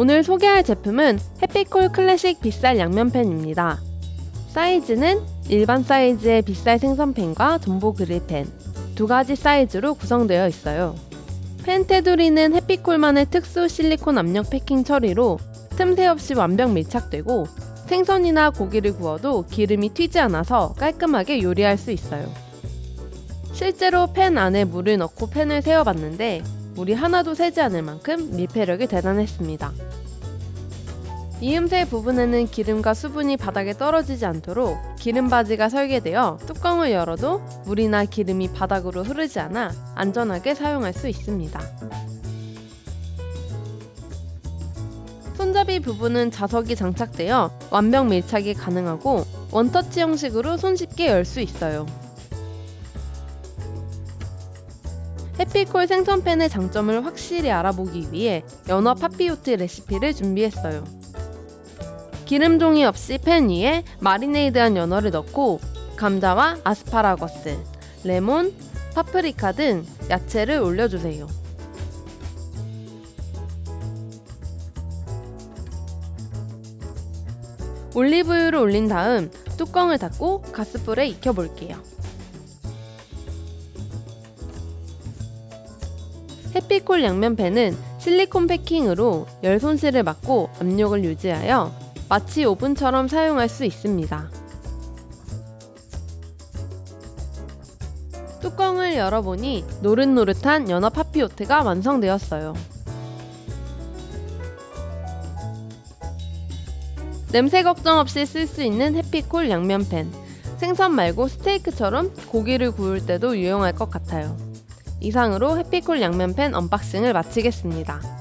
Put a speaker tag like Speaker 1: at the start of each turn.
Speaker 1: 오늘 소개할 제품은 해피콜 클래식 빗살 양면팬입니다. 사이즈는 일반 사이즈의 빗살 생선팬과 전보 그릴팬 두 가지 사이즈로 구성되어 있어요. 팬 테두리는 해피콜만의 특수 실리콘 압력 패킹 처리로 틈새 없이 완벽 밀착되고 생선이나 고기를 구워도 기름이 튀지 않아서 깔끔하게 요리할 수 있어요. 실제로 팬 안에 물을 넣고 팬을 세워봤는데 물이 하나도 새지 않을 만큼 밀폐력이 대단했습니다. 이음새 부분에는 기름과 수분이 바닥에 떨어지지 않도록 기름 바지가 설계되어 뚜껑을 열어도 물이나 기름이 바닥으로 흐르지 않아 안전하게 사용할 수 있습니다. 손잡이 부분은 자석이 장착되어 완벽 밀착이 가능하고 원터치 형식으로 손쉽게 열 수 있어요. 해피콜 생선팬의 장점을 확실히 알아보기 위해 연어 파피오트 레시피를 준비했어요. 기름 종이 없이 팬 위에 마리네이드한 연어를 넣고 감자와 아스파라거스, 레몬, 파프리카 등 야채를 올려주세요. 올리브유를 올린 다음 뚜껑을 닫고 가스불에 익혀볼게요. 해피콜 양면팬은 실리콘 패킹으로 열 손실을 막고 압력을 유지하여 마치 오븐처럼 사용할 수 있습니다. 뚜껑을 열어보니 노릇노릇한 연어 파피오트가 완성되었어요. 냄새 걱정 없이 쓸 수 있는 해피콜 양면팬. 생선 말고 스테이크처럼 고기를 구울 때도 유용할 것 같아요. 이상으로 해피콜 양면팬 언박싱을 마치겠습니다.